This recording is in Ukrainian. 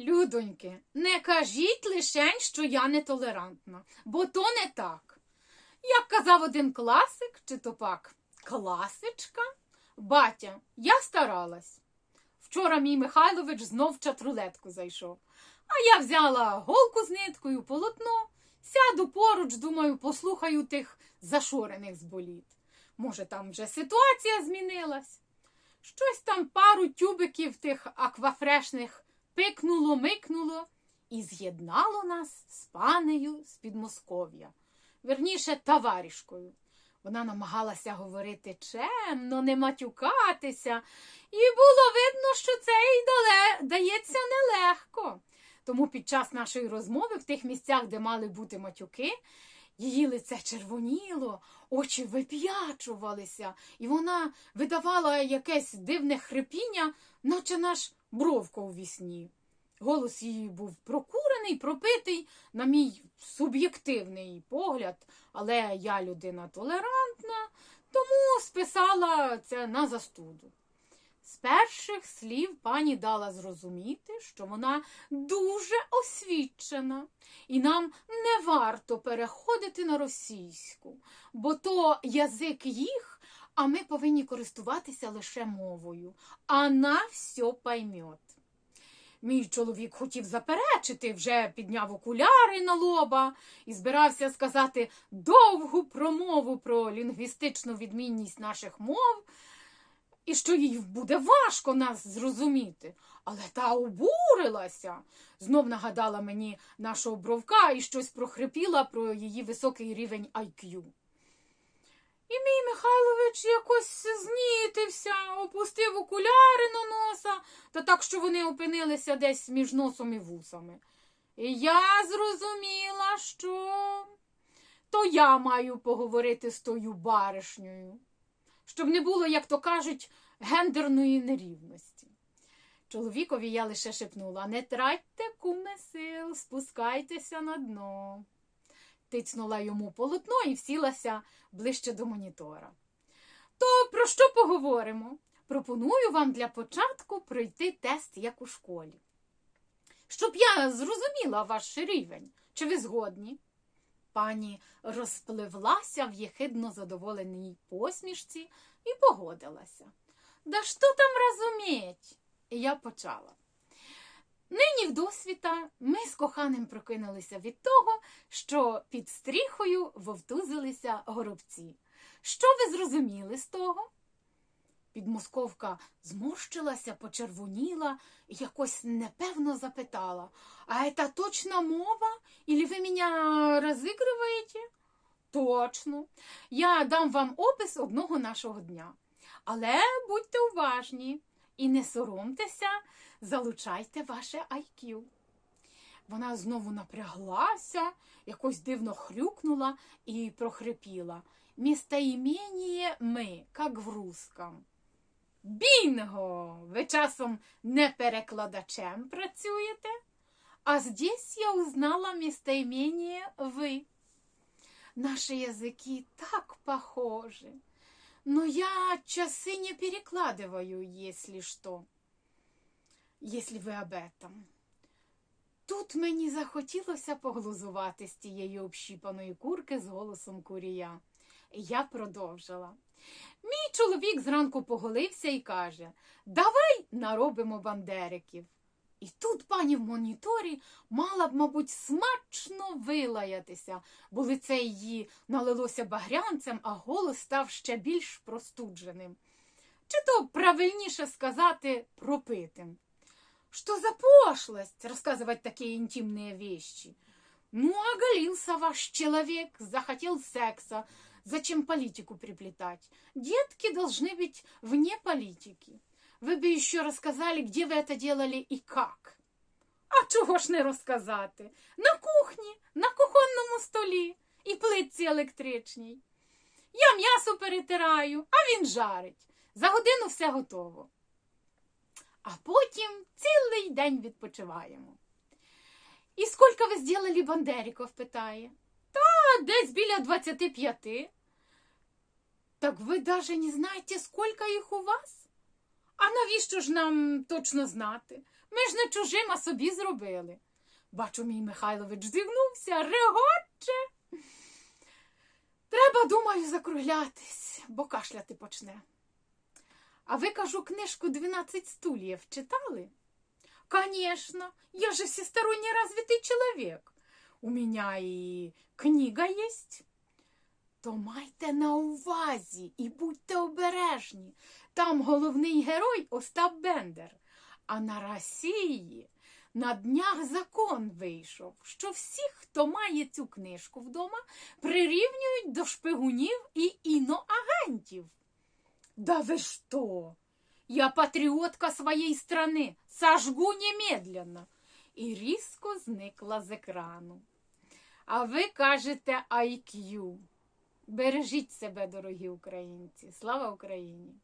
Людоньки, не кажіть лишень, що я нетолерантна, бо то не так. Як казав один класик, чи то пак класичка, батя, я старалась. Вчора мій Михайлович знов чатрулетку зайшов. А я взяла голку з ниткою, полотно, сяду поруч, думаю, послухаю тих зашорених з боліт. Може, там вже ситуація змінилась. Щось там пару тюбиків тих аквафрешних пикнуло, микнуло і з'єднало нас з панею з Підмосков'я. Верніше, товаришкою. Вона намагалася говорити чемно, не матюкатися, і було видно, що це їй дале- дається нелегко. Тому під час нашої розмови в тих місцях, де мали бути матюки, її лице червоніло, очі вип'ячувалися, і вона видавала якесь дивне хрипіння, наче наш бровко у вісні. Голос її був прокурений, пропитий, на мій суб'єктивний погляд, але я людина толерантна, тому списала це на застуду. З перших слів пані дала зрозуміти, що вона дуже освічена, і нам не варто переходити на російську, бо то язик їх, а ми повинні користуватися лише мовою. Она все поймет. Мій чоловік хотів заперечити, вже підняв окуляри на лоба і збирався сказати довгу промову про лінгвістичну відмінність наших мов, і що їй буде важко нас зрозуміти. Але та обурилася, знов нагадала мені нашого бровка і щось прохрипіла про її високий рівень IQ. І мій Михайлович якось знітився, опустив окуляри на носа, та так, що вони опинилися десь між носом і вусами. І я зрозуміла, що то я маю поговорити з тою баришнею, щоб не було, як то кажуть, гендерної нерівності. Чоловікові я лише шепнула не тратьте куме сил, спускайтеся на дно. Тицнула йому полотно і всілася ближче до монітора. То про що поговоримо? Пропоную вам для початку пройти тест, як у школі. Щоб я зрозуміла ваш рівень. Чи ви згодні? Пані розпливлася в єхидно задоволеній посмішці і погодилася. Да що там розуміть? І я почала. Нині в досвіта ми з коханим прокинулися від того, що під стріхою вовтузилися горобці. Що ви зрозуміли з того? Підмосковка зморщилася, почервоніла і якось непевно запитала, а это точно мова? Или ви мене розігруєте? Точно. Я дам вам опис одного нашого дня. Але будьте уважні і не соромтеся, залучайте ваше IQ. Вона знову напряглася, якось дивно хрюкнула і прохрипіла. Містоімення ми, як в русском. Бінго! Ви часом не перекладачем працюєте? А здесь я узнала местоимение «вы». Наши языки так похожи Но я часы не перекладываю, если что. Если ви об этом. Тут мені захотілося поглузувати з тієї общіпаної курки з голосом курія. І Я продовжила. Мій чоловік зранку поголився і каже: Давай наробимо бандериків. І тут пані в моніторі мала б, мабуть, смачно вилаятися, бо лице її налилося багрянцем, а голос став ще більш простудженим. Чи то правильніше сказати пропитим. Что за пошлость рассказывать такие интимные вещи? Ну, оголился ваш человек, захотел секса. Зачем политику приплетать? Детки должны быть вне политики. Вы бы еще рассказали, где вы это делали и как. А чого ж не розказати? На кухні, на кухонному столі і плитці електричній. Я м'ясо перетираю, а він жарить. За годину все готово. А потім цілий день відпочиваємо. І скільки ви зробили бандериків, питає. Та десь біля 25. Так ви даже не знаєте, скільки їх у вас? А навіщо ж нам точно знати? Ми ж не чужим, а собі зробили. Бачу, мій Михайлович зігнувся, регоче. Треба, думаю, закруглятись, бо кашляти почне. А ви, кажу, книжку «12 стульев читали? Конечно, я же всесторонне развитый человек. У меня і книга есть. То майте на увазі і будьте обережні. Там головний герой Остап Бендер. А на Росії на днях закон вийшов, що всіх, хто має цю книжку вдома, прирівнюють до шпигунів і іноагентів. Да ви що? Я патріотка своєї страни, сожгу немедленно. І різко зникла з екрану. А ви кажете IQ. Бережіть себе, дорогі українці. Слава Україні!